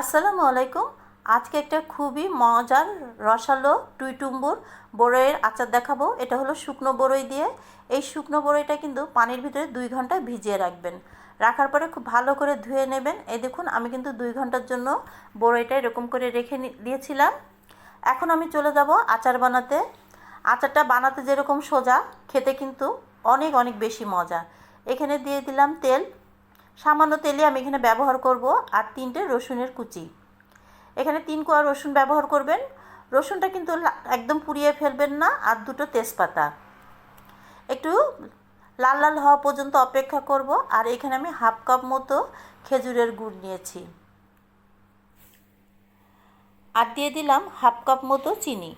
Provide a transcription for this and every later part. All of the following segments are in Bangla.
আসসালামু আলাইকুম। আজকে একটা খুবই মজার রসালো টুইটুম্বুর বড়ইয়ের আচার দেখাবো। এটা হলো শুকনো বড়ই দিয়ে। এই শুকনো বড়ইটা কিন্তু পানির ভিতরে দুই ঘণ্টা ভিজিয়ে রাখবেন। রাখার পরে খুব ভালো করে ধুয়ে নেবেন। এই দেখুন, আমি কিন্তু দুই ঘণ্টার জন্য বড়ইটা এরকম করে রেখে দিয়েছিলাম। এখন আমি চলে যাব আচার বানাতে। আচারটা বানাতে যেরকম সোজা, খেতে কিন্তু অনেক অনেক বেশি মজা। এখানে দিয়ে দিলাম তেল। সামান্য তেলে আমি এখানে ব্যবহার করব আর তিনটে রসুনের কুচি। এখানে তিন কোয়া রসুন ব্যবহার করবেন। রসুনটা কিন্তু একদম পুড়িয়ে ফেলবেন না আর দুটো তেজপাতা। একটু লাল লাল হওয়া পর্যন্ত অপেক্ষা করব। আর এখানে আমি হাফ কাপ মতো খেজুরের গুড় নিয়েছি। আর দিয়ে দিলাম হাফ কাপ মতো চিনি।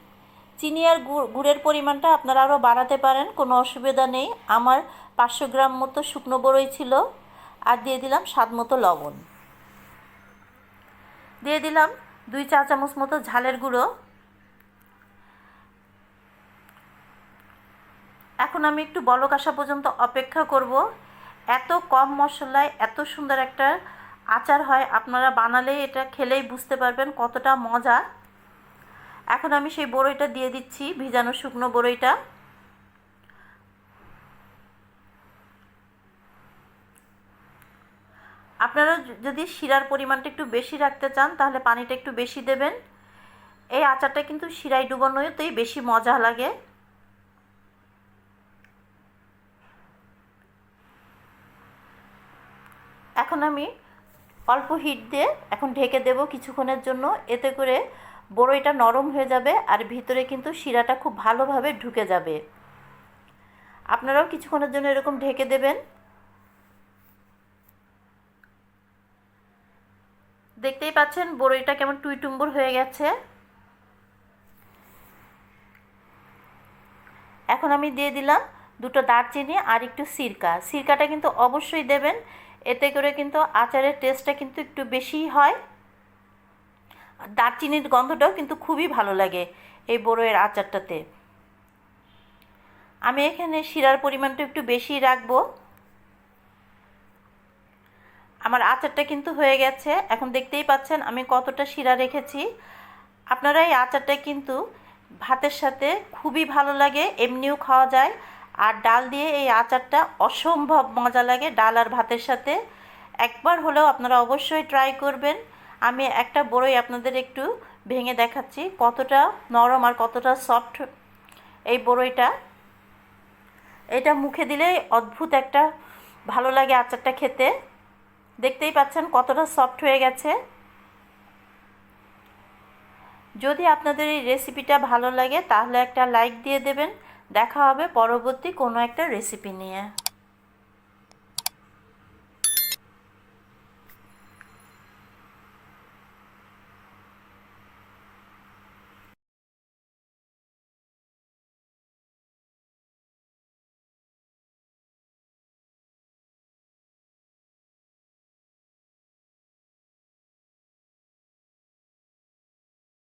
চিনি আর গুড় গুড়ের পরিমাণটা আপনারা আরও বাড়াতে পারেন, কোনো অসুবিধা নেই। আমার পাঁচশো গ্রাম মতো শুকনো বড়ই ছিল। আর দিয়ে দিলাম স্বাদ মতো লবণ। দিয়ে দিলাম দুই চা চামচ মতো ঝালের গুঁড়ো। এখন আমি একটু বলক আসা পর্যন্ত অপেক্ষা করব। এত কম মশলায় এত সুন্দর একটা আচার হয়, আপনারা বানালে এটা খেলেই বুঝতে পারবেন কতটা মজা। এখন আমি সেই বড়ইটা দিয়ে দিচ্ছি, ভিজানো শুকনো বড়ইটা। আপনারা যদি শিরার পরিমাণটা একটু বেশি রাখতে চান, তাহলে পানিটা একটু বেশি দেবেন। এই আচারটা কিন্তু শিরায় ডুবানোতেই বেশি মজা লাগে। এখন আমি অল্প হিট দিয়ে এখন ঢেকে দেব কিছুক্ষণের জন্য। এতে করে বড়ইটা নরম হয়ে যাবে আর ভিতরে কিন্তু শিরাটা খুব ভালোভাবে ঢুকে যাবে। আপনারাও কিছুক্ষণের জন্য এরকম ঢেকে দেবেন। দেখতেই পাচ্ছেন, বড়ইটা কেমন টুইটুম্বুর হয়ে গেছে। এখন আমি দিয়ে দিলাম দুটো দারচিনি আর একটু সিরকা। সিরকাটা কিন্তু অবশ্যই দেবেন, এতে করে কিন্তু আচারের টেস্টটা কিন্তু একটু বেশিই হয়। দারচিনির গন্ধটাও কিন্তু খুবই ভালো লাগে এই বড়ইয়ের আচারটাতে। আমি এখানে শিরার পরিমাণটা একটু বেশি রাখব। আমার আচারটা কিন্তু হয়ে গেছে। এখন দেখতেই পাচ্ছেন আমি কতটা শিরা রেখেছি। আপনারা এই আচারটা কিন্তু ভাতের সাথে খুবই ভালো লাগে, এমনিও খাওয়া যায়। আর ডাল দিয়ে এই আচারটা অসম্ভব মজা লাগে ডাল আর ভাতের সাথে। একবার হলেও আপনারা অবশ্যই ট্রাই করবেন। আমি একটা বড়ই আপনাদের একটু ভেঙে দেখাচ্ছি কতটা নরম আর কতটা সফট এই বড়ইটা। এটা মুখে দিলে অদ্ভুত একটা ভালো লাগে আচারটা খেতে। দেখতেই পাচ্ছেন কতটা সফট হয়ে গেছে। যদি আপনাদের এই রেসিপিটা ভালো লাগে, তাহলে একটা লাইক দিয়ে দেবেন। দেখা হবে পরবর্তী কোনো একটা রেসিপি নিয়ে।